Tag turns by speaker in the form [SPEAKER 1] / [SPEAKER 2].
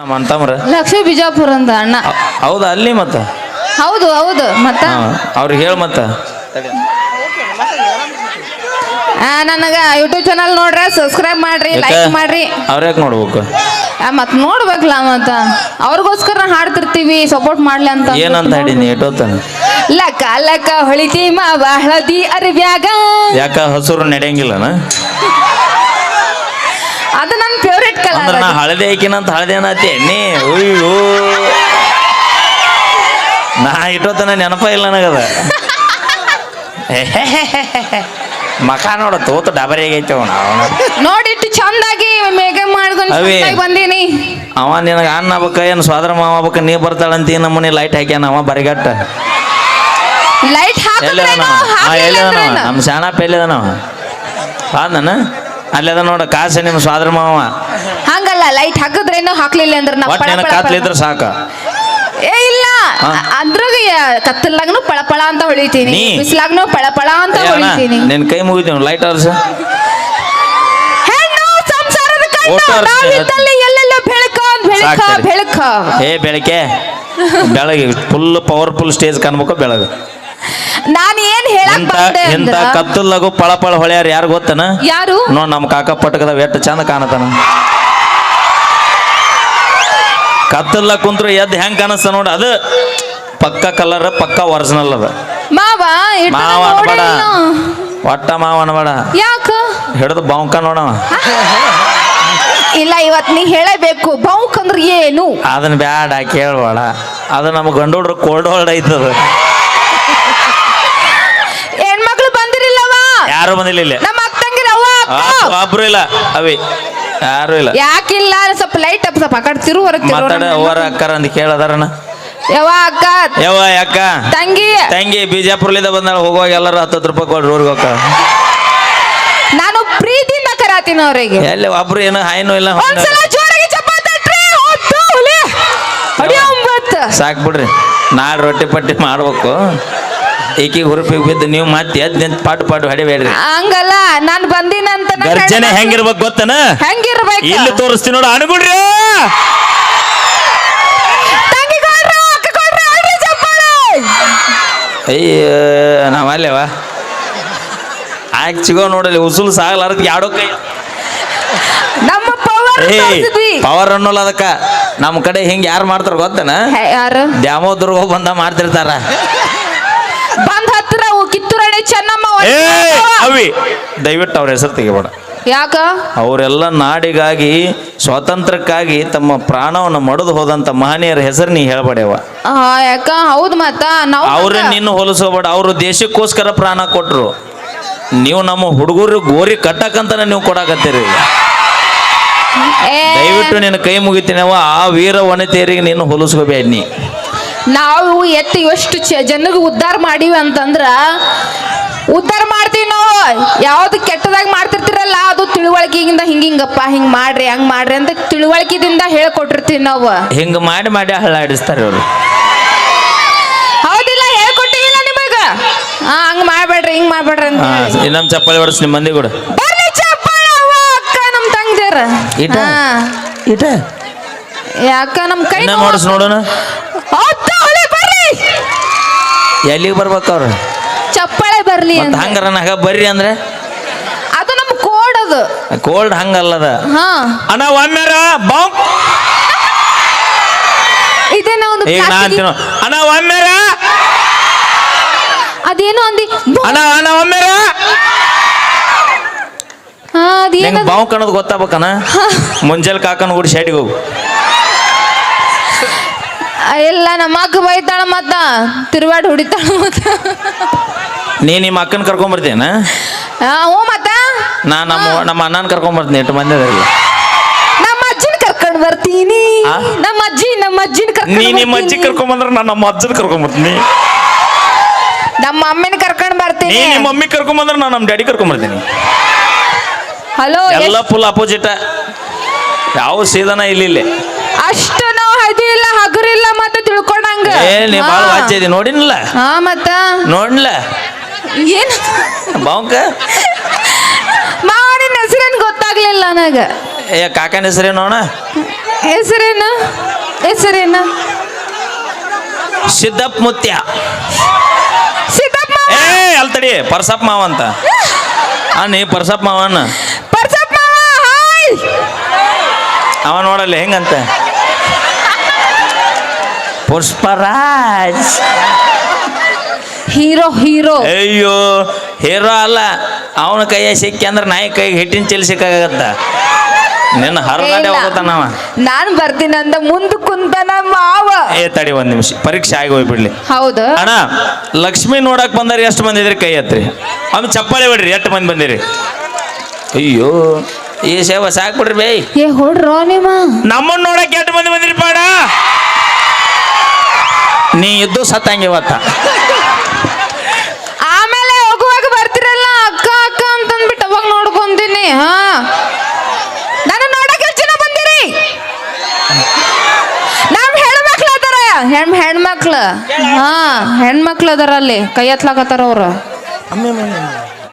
[SPEAKER 1] ನಮ್ಮ ಅಂತಮ್ರ
[SPEAKER 2] ಲಕ್ಷ್ಮಿ ಬಿಜಾಪುರ ಅಂತ ಅಣ್ಣ.
[SPEAKER 1] ಹೌದಾ ಅಲ್ಲಿ ಮತ್ತ?
[SPEAKER 2] ಹೌದು ಹೌದು ಮತ್ತ?
[SPEAKER 1] ಅವ್ರಿಗೆ ಹೇಳ ಮತ್ತ.
[SPEAKER 2] ನನಗ ಯೂಟ್ಯೂಬ್ ಚಾನಲ್ ನೋಡ್ರಿ ಸಬ್ಸ್ಕ್ರೈಬ್ ಮಾಡ್ರಿ ಲೈಕ್ ಮಾಡ್ರಿ.
[SPEAKER 1] ಅವ್ರ್ಯಾಕ್ ನೋಡ್ಬೇಕು?
[SPEAKER 2] ಮತ್ ನೋಡ್ಬೇಕಲ್ಲ ಮತ್ತ. ಅವ್ರಿಗೋಸ್ಕರ ಹಾಡ್ತಿರ್ತೀವಿ ಸಪೋರ್ಟ್ ಮಾಡ್ಲಿ ಅಂತ
[SPEAKER 1] ಏನಂತ ಹೇಳಿನಿ ಎಷ್ಟೊತ್ತನ
[SPEAKER 2] ಲಕ್ಕ ಲಕ್ಕ ಹೊಳಿತಿ ಮಾವ ಹಳದಿ ಅರಿವ್ಯಾಗ.
[SPEAKER 1] ಯಾಕ ಹಸುರು ನಡೆಯಂಗಿಲ್ಲನ? ಅಂದ್ರ ನಾ ಹಳದಿ ಹಾಕಿನಂತ ಹಳದಿ ಅನ್ನತಿ ಎಣ್ಣಿ ಅಯ್ಯೋ ನಾ ಇಟ್ಟೋತನ ನೆನಪ ಇಲ್ಲ ನನಗದ. ಮಕ ನೋಡ ತೋತ ಡಬರಿ ಆಗೈತೆ ಅವನ. ಅವನ
[SPEAKER 2] ನೋಡಿಟ್ಟು ಚಂದಾಗಿ ಮೇಕಪ್ ಮಾಡ್ಕೊಂಡು
[SPEAKER 1] ಅವೇ.
[SPEAKER 2] ಚಂದಾಗಿ ಬಂದೀನಿ.
[SPEAKER 1] ಅವ ನಿನಗ ಅಣ್ಣ ಆಗ್ಬೇಕ ಏನು ಸ್ವಾದ್ರ ಮಾವ ಬೇಕ ನೀ ಬರ್ತಾಳಂತ ನಮ್ಮನೆ ಲೈಟ್ ಹಾಕ್ಯಾನ ಅವ ಬರಿಗಟ್ಟ.
[SPEAKER 2] ಲೈಟ್
[SPEAKER 1] ಎಲ್ಲಿದಾನವ? ಹಾ ಎಲ್ಲಿದಾನವ? ನಮ್ಮ ಶಾಣಪ್ಪ ಎಲ್ಲಿದಾನವ? ಬಾದನ ಅಲ್ಲಿದ ನೋಡ ಕಾಸೆ ನಿಮ್ಮ ಸ್ವಾದ್ರ ಮಾವ.
[SPEAKER 2] ಹಂಗಲ್ಲ ಲೈಟ್ ಹಾಕಿದ್ರೇನು ಹಾಕ್ಲಿಲ್ಲ ಅಂದ್ರೆ ನಾ
[SPEAKER 1] ಒಟ್ಟು
[SPEAKER 2] ಪಳ
[SPEAKER 1] ಕಾತ್ಲಿದ್ರ ಸಾಕ.
[SPEAKER 2] ಏ ಇಲ್ಲ ಅದ್ರಾಗ ಕತ್ತಲ್ಲಾಗ್ನು ಪಳಪಳ ಅಂತ ಹೊಳಿತೀನಿ
[SPEAKER 1] ನೀ?
[SPEAKER 2] ಬಿಸಿಲಾಗ್ನು ಪಳಪಳ ಅಂತ
[SPEAKER 1] ಏ ಅಣ್ಣ,
[SPEAKER 2] ಹೊಳಿತೀನಿ.
[SPEAKER 1] ನಿನ್ ಕೈ ಮುಗಿತೀನಿ ಲೈಟ್ ಅರ್ಸ
[SPEAKER 2] ಹೆಣ್ಣು ಸಂಸಾರದ ಕಣ್ಣು
[SPEAKER 1] ಒಟ್ಟು ಅರ್ಥ
[SPEAKER 2] ನಾವಿದ್ದಲ್ಲಿ ಎಲ್ಲೆಲ್ಲ ಬೆಳಕ ಬೆಳಕ
[SPEAKER 1] ಸಾಕ್ತದೆ.
[SPEAKER 2] ಬೆಳಕ.
[SPEAKER 1] ಏ ಬೆಳಕೆ. ಬೆಳಗ್ಗೆ ಫುಲ್ ಪವರ್ಫುಲ್ ಸ್ಟೇಜ್ ಕಾಣ್ಬೇಕು ಬೆಳಗ್ಗೆ
[SPEAKER 2] ನಾನ್ ಏನ್ ಹೇಳಕ್
[SPEAKER 1] ಇಂಥ
[SPEAKER 2] ಬಂದೆ
[SPEAKER 1] ಪಳಪಳ
[SPEAKER 2] ಅಂದ್ರ
[SPEAKER 1] ಕತ್ತಲ್ಲಾಗು ಪಳ ಪಳ ಹೊಳ್ಯಾರ ಯಾರು ಗೊತ್ತನ?
[SPEAKER 2] ಯಾರು?
[SPEAKER 1] ನೋಡ್ ನಮ್ಮ ಕಾಕ ಪಟಕದ ಎಷ್ಟು ಚಂದ ಕಾಣತಾನ. ಕತ್ತಲ್ಲ ಕುಂತ್ರು ಎದ್ದು ಹೆಂಗ್ ಕಾಣಿಸ್ತ ನೋಡ ಅದು ಪಕ್ಕ ಕಲರ್ ಪಕ್ಕ ಒರಿಜಿನಲ್ ಅದ.
[SPEAKER 2] ಮಾವ
[SPEAKER 1] ಅನ್ಬೇಡ. ಒಟ್ಟ ಮಾವ ಅನ್ಬೇಡ.
[SPEAKER 2] ಯಾಕ?
[SPEAKER 1] ಹಿಡಿದು ಬಾಂಕ ನೋಡವ.
[SPEAKER 2] ಇಲ್ಲ ಇವತ್ ನೀ ಹೇಳಬೇಕು ಬೌಕ್ ಅಂದ್ರೆ ಏನು?
[SPEAKER 1] ಅದನ್ನ ಬ್ಯಾಡ ಕೇಳ್ಬೇಡ. ಅದು ನಮ್ಮ ಗಂಡು ಹುಡ್ರು ಕೋಲ್ಡ್ ಹೋಲ್ಡ್ ಐತದ
[SPEAKER 2] ಹೆಣ್ಮಕ್ಳು ಬಂದಿರಿಲ್ಲವ?
[SPEAKER 1] ಯಾರು ಬಂದಿಲ್ಲ ಇಲ್ಲಿ.
[SPEAKER 2] ನಮ್ಮ ಅಕ್ಕಂಗಿರ ಅವ್ವ ಅಕ್ಕ.
[SPEAKER 1] ಒಬ್ರು ಇಲ್ಲ. ಅವಿ. ಯಾರು ಇಲ್ಲ.
[SPEAKER 2] ಯಾಕಿಲ್ಲ? ಸ್ವಲ್ಪ ಲೈಟ್ ಅಪ್ ಸ್ವಲ್ಪ ಕಡೆ ತಿರು ಹೊರಗ್ ತಿರು
[SPEAKER 1] ಮಾತಾಡ ಅಕ್ಕಾರ ಅಂತ ಕೇಳದಾರಣ
[SPEAKER 2] ಯವ್ವ ಅಕ್ಕ.
[SPEAKER 1] ಯವ್ವ ಅಕ್ಕ.
[SPEAKER 2] ತಂಗಿ.
[SPEAKER 1] ತಂಗಿ ಬಿಜಾಪುರ್ಲಿಂದ ಬಂದಾಳ ಹೋಗುವಾಗ ಎಲ್ಲರೂ ಹತ್ತತ್ತು ರೂಪಾಯಿ ಕೊಡ್ರಿ ಊರಿಗೆ ಹೋಗ
[SPEAKER 2] ನಾನು ಪ್ರೀತಿಯಿಂದ ಕರಾತೀನಿ ಅವರಿಗೆ.
[SPEAKER 1] ಎಲ್ಲಿ ಒಬ್ರು ಏನು ಹಾಯ್ನೂ ಇಲ್ಲ
[SPEAKER 2] ಒಂದ್ಸಲ ಜೋರಾಗಿ ಚಪ್ಪಾಳೆ ತಟ್ರಿ. ಒದ್ದು ಹುಲಿ. ಒಂಬತ್ತು.
[SPEAKER 1] ಸಾಕ್ ಬಿಡ್ರಿ. ನಾಳೆ ರೊಟ್ಟಿ ಪಟ್ಟಿ ಮಾಡ್ಬೇಕು. ಈಕಿಗೆ ಹುರುಪಿಗೆ ಬಿದ್ದು ನೀವು ಮತ್ತೆ ಎದ್ದು ನಿಂತು ಪಾಟು ಪಾಟು ಹಡಿಬೇಡ್ರಿ.
[SPEAKER 2] ಹಂಗಲ್ಲ ನಾನು ಬಂದಿನಂತ
[SPEAKER 1] ಗರ್ಜನೆ ಹೆಂಗಿರ್ಬೇಕು ಗೊತ್ತನ?
[SPEAKER 2] ಹೆಂಗಿರ್ಬೇಕು?
[SPEAKER 1] ಇಲ್ಲಿ ತೋರಿಸ್ತೀನಿ ನೋಡು
[SPEAKER 2] ಚಪ್ಪಾಳೆ.
[SPEAKER 1] ಅಯ್ಯ ನಾವಲ್ಲೇವ ಆಯ್ಕೆ ಸಿಗೋ ನೋಡಲಿ ಉಸುಲು ಸಾಗಲಾರದ್ ಯಾಡೋ ಕೈ.
[SPEAKER 2] ನಮ್ಮ ಪವರ್.
[SPEAKER 1] ಪವರ್ ಅನ್ನೋಲ್ಲ ಅದಕ್ಕ. ನಮ್ಮ ಕಡೆ ಹಿಂಗೆ ಯಾರು ಮಾಡ್ತಾರ ಗೊತ್ತನ?
[SPEAKER 2] ಯಾರು?
[SPEAKER 1] ದ್ಯಾಮೋದ್ರಗ ಬಂದ ಮಾಡ್ತಿರ್ತಾರ.
[SPEAKER 2] ಬಂದ್ ಅವು ಕಿತ್ತೂರಾಣಿ ಚೆನ್ನಮ್ಮ
[SPEAKER 1] ಏ ಅವಿ ದಯವಿಟ್ಟು ಅವ್ರ ಹೆಸರು ತೆಗಿಬೇಡ.
[SPEAKER 2] ಯಾಕ?
[SPEAKER 1] ಅವರೆಲ್ಲ ನಾಡಿಗಾಗಿ ಸ್ವಾತಂತ್ರ್ಯಕ್ಕಾಗಿ ತಮ್ಮ ಪ್ರಾಣವನ್ನು ಮಡದು ಹೋದಂತ ಮಹನೀಯರ ಹೆಸರು ನೀ ಹೇಳ್ಬೇಡವ
[SPEAKER 2] ಆ, ಯಾಕ? ಹೌದ್ ಮತ್ತ? ನಾವು
[SPEAKER 1] ಅವ್ರನ್ನ ನಿನ್ನ ಹೋಲಿಸೋಬೇಡ ಅವರು ದೇಶಕ್ಕೋಸ್ಕರ ಪ್ರಾಣ ಕೊಟ್ರು. ನೀವು ನಮ್ಮ ಹುಡುಗರು ಗೋರಿ ಕಟ್ಟಕ್ಕಂತಾನೆ ನೀವು ಕೊಡಾಕತ್ತೀರಿ.
[SPEAKER 2] ಏ,
[SPEAKER 1] ದಯವಿಟ್ಟು ನಿನ್ನ ಕೈ ಮುಗಿತೀನವ ಆ ವೀರ ವನಿತೆಯರಿಗೆ ನೀನು ಹೋಲಿಸ್ಕೋಬೇಡ ನೀ.
[SPEAKER 2] ನಾವು ಎತ್ತು ಎಷ್ಟು ಚ- ಜನರಿಗೆ ಉದ್ಧಾರ ಮಾಡೀವಿ ಅಂತಂದ್ರ ಉದ್ಧಾರ ಮಾಡ್ತೀವಿ ನಾವು. ಯಾವ್ದು ಕೆಟ್ಟದಾಗ ಮಾಡ್ತಿರ್ತಿರಲ್ಲ ಅದು ತಿಳುವಳಿಕೆಯಿಂದ ಹಿಂಗ ಹಿಂಗಪ್ಪ ಹಿಂಗ್ ಮಾಡ್ರಿ ಹಂಗ್ ಮಾಡ್ರಿ ಅಂತ ತಿಳುವಳಿಕೆದಿಂದ ಹೇಳ್ಕೊಟ್ಟಿರ್ತೀವಿ ನಾವು.
[SPEAKER 1] ಹಿಂಗ ಮಾಡಿ ಮಾಡಿ ಹಳ್ಳಾಡಿಸ್ತಾರೆ ಅವರು.
[SPEAKER 2] ಹೌದಿಲ್ಲ ಹೇಳ್ಕೊಟ್ಟಿಲ್ಲ ನಿಮಗ? ಹಾ ಹಂಗ್ ಮಾಡ್ಬೇಡ್ರಿ ಹಿಂಗ್ ಮಾಡ್ಬೇಡ್ರಿ ಅಂತ ಹೇಳಿ.
[SPEAKER 1] ಇನ್ನೊಂದು ಚಪ್ಪಲಿ ಹೊಡಿಸ್ ನಿಮ್ಮ ಮಂದಿ ಕೂಡ.
[SPEAKER 2] ಬರ್ಲಿ ಚಪ್ಪಾಳೆ ಅವ್ವ ಅಕ್ಕ ನಮ್
[SPEAKER 1] ಇಟ? ಇಟ
[SPEAKER 2] ಯಾಕ ನಮ್ ಕೈ
[SPEAKER 1] ಇನ್ನ
[SPEAKER 2] ನೋವು-
[SPEAKER 1] ನೋಡಿಸ್ ನೋಡೋಣ?
[SPEAKER 2] ಹೊಳೆ
[SPEAKER 1] ಎಲ್ಲಿಗೆ ಬರ್ಬೇಕು ಅವ್ರು?
[SPEAKER 2] ಚಪ್ಪಾಳೆ ಬರ್ಲಿ ಅಂತ
[SPEAKER 1] ಹಂಗಾರ ನಾಗ ಬರ್ರಿ ಅಂದ್ರೆ?
[SPEAKER 2] ಅದು ನಮ್ ಕೋಲ್ಡ್ ಅದು.
[SPEAKER 1] ಕೋಲ್ಡ್ ಹಂಗಲ್ಲದ
[SPEAKER 2] ಹಾ.
[SPEAKER 1] ಅಣ್ಣ ಒಮ್ಮೆರ ಬಾಂಕ್
[SPEAKER 2] ಇದೇನೋ ಒಂದು
[SPEAKER 1] ಈಗ ನಾ
[SPEAKER 2] plastic-
[SPEAKER 1] ಅಂತೀನೋ ಅಣ್ಣ ಒಮ್ಮೆರ.
[SPEAKER 2] ಅದೇನೋ ಅಂದಿ ಬು-
[SPEAKER 1] ಅಣ್ಣ ಅಣ್ಣ ಒಮ್ಮೆರ.
[SPEAKER 2] ಹಾ ಅದೇನೋ
[SPEAKER 1] ನಿಂಗೆ ಬಾಂಕ್ ಅನ್ನೋದು ಗೊತ್ತಾಗ್ಬೇಕನ ಮುಂಜಾನೆ ಕಾಕನ ಗುಡಿ ಶೆಟ್ಟಿಗೆ ಹೋಗು.
[SPEAKER 2] ಇಲ್ಲ ನಮ್ಮ ಅಕ್ಕ ಬೈತಾಳ ಮತ್ತ ತಿರುವಾಡಿ ಹೊಡಿತಾಳ ಮತ್ತ.
[SPEAKER 1] ನೀ ನಿಮ್ಮ ಅಕ್ಕನ ಕರ್ಕೊಂಬರ್ತೀನ
[SPEAKER 2] ಆ, ಹ್ಞೂ ಮತ್ತ.
[SPEAKER 1] ನಾ ನಮ್ಮ ನಮ್ಮ ಅಣ್ಣನ ಕರ್ಕೊಂಬರ್ತೀನಿ ಎಷ್ಟು ಮಂದಿ ಅದಾರ
[SPEAKER 2] ನಮ್ಮ ಅಜ್ಜಿನ ಕರ್ಕೊಂಡು ಬರ್ತೀನಿ.
[SPEAKER 1] ಆ?
[SPEAKER 2] ನಮ್ಮ ಅಜ್ಜಿ ನಮ್ಮ ಅಜ್ಜಿನ
[SPEAKER 1] ನೀ
[SPEAKER 2] ಕರ್ಕೊಂಡ್
[SPEAKER 1] ನಿಮ್ಮ ಅಜ್ಜಿ
[SPEAKER 2] ಬರ್ತೀನಿ.
[SPEAKER 1] ಕರ್ಕೊಂಬಂದ್ರೆ ನಾನು ನಮ್ಮ ಅಜ್ಜನ ಕರ್ಕೊಂಬರ್ತೀನಿ.
[SPEAKER 2] ನಮ್ಮ ಅಮ್ಮನ ಕರ್ಕೊಂಡ್
[SPEAKER 1] ನೀ
[SPEAKER 2] ಬರ್ತೀನಿ
[SPEAKER 1] ನಿಮ್ಮ ಮಮ್ಮಿ ಕರ್ಕೊಂಬಂದ್ರೆ ನಾನು ನಮ್ಮ ಡ್ಯಾಡಿ ಕರ್ಕೊಂಬರ್ತೀನಿ.
[SPEAKER 2] ಹಲೋ
[SPEAKER 1] ಎಲ್ಲ ಫುಲ್ ಅಪೋಸಿಟ್ ಯಾವ ಸೀದನ ಇಲ್ಲಿ ಇಲ್ಲಿ.
[SPEAKER 2] ಅಷ್ಟು ಹದಿ ಇಲ್ಲ ಹಗುರಿಲ್ಲ ಮತ್ತೆ ತಿಳ್ಕೊಂಡಂಗ.
[SPEAKER 1] ಏ ನೀ ಭಾಳ
[SPEAKER 2] ಹಾ.
[SPEAKER 1] ವಾಚ್ಯ ನೋಡಿನಲ್ಲ
[SPEAKER 2] ಹಾ ಮತ್ತ?
[SPEAKER 1] ನೋಡ್ಲ
[SPEAKER 2] ಏನು?
[SPEAKER 1] ಬಾಂಕ
[SPEAKER 2] ಮಾವನಿನ ಹೆಸರೇನ್ ಗೊತ್ತಾಗ್ಲಿಲ್ಲ ನನಗ.
[SPEAKER 1] ಏ ಕಾಕನ ಹೆಸರೇನು ಅಣ್ಣ
[SPEAKER 2] ಹೆಸರೇನು? ಹೆಸರೇನು?
[SPEAKER 1] ಸಿದ್ದಪ್ಪ ಮುತ್ಯ.
[SPEAKER 2] ಸಿದ್ದಪ್ಪ
[SPEAKER 1] ಏ ಅಲ್ತಡಿ ಪರ್ಸಪ್ಪ ಮಾವ ಅಂತ. ಆ ನೀ ಪರ್ಸಪ್ಪ ಮಾವನ್ನ
[SPEAKER 2] ಪರ್ಸಪ್ಪ ಹಾಯ್.
[SPEAKER 1] ಅವ ನೋಡಲ್ಲ ಹೆಂಗಂತ? ಪುಷ್ಪರಾಜ್.
[SPEAKER 2] Hero hero.
[SPEAKER 1] ಅಯ್ಯೋ ಹೀರೋ ಅಲ್ಲ ಅವನ ಕೈಯ ಸಿಕ್ಕಿ ಅಂದ್ರೆ ನಾಯಿ ಕೈಗೆ ಹಿಟ್ಟಿನ ಚೆಲ್ಲಿ ಸಿಕ್ಕಾಗತ್ತ? ನಿನ್ನ ಹೋಗುತ್ತಾನವ
[SPEAKER 2] ನಾನು ಬರ್ತೀನಿ ಅಂದ ಮುಂದೆ ಕುಂತನ ಮಾವ.
[SPEAKER 1] ಏ ತಡಿ ಒಂದ್ ನಿಮಿಷ ಪರೀಕ್ಷೆ ಆಗಿ ಹೋಗ್ಬಿಡ್ಲಿ.
[SPEAKER 2] ಹೌದು.
[SPEAKER 1] ಅಣ್ಣ ಲಕ್ಷ್ಮಿ ನೋಡಕ್ ಬಂದಾರ ಎಷ್ಟು ಮಂದಿ ಇದ್ರಿ ಕೈ ಹತ್ರಿ ಅವ್ನು ಚಪ್ಪಾಳೆ ಬಿಡ್ರಿ ಎಷ್ಟು ಮಂದಿ ಬಂದಿರಿ? ಅಯ್ಯೋ ಈ ಸೇವಾ ಸಾಕ್ ಬಿಡ್ರಿ ಬೇ.
[SPEAKER 2] ಏ ಹೊಡ್ರೋ ನಿಮ್ಮ
[SPEAKER 1] ನಮ್ಮನ್ನ ನೋಡಕ್ ಎಷ್ಟು ಮಂದಿ ಬಂದಿರಿ ಪಾಡ? ನೀ ಇದ್ದು ಸತ್ತಂಗೆ ಇವತ್ತ.
[SPEAKER 2] ಆಮೇಲೆ ಹೋಗುವಾಗ ಬರ್ತಿರಲ್ಲ ಅಕ್ಕ ಅಕ್ಕ ಅಂತಂದ್ಬಿಟ್ಟು ಅವಾಗ ನೋಡ್ಕೊಂತೀನಿ ಹಾ. ನಾನು ನೋಡಕ್ಕೆ ಎಷ್ಟು ಜನ ಬಂದಿರಿ? ನಮ್ ಹೆಣ್ಮಕ್ಳು ಅದಾರ ಹೆಣ್ ಹೆಣ್ಮಕ್ಳು ಹಾ ಹೆಣ್ಮಕ್ಳು ಅದಾರ ಅಲ್ಲಿ ಕೈ ಹತ್ಲಾಕತ್ತಾರ ಅವ್ರು.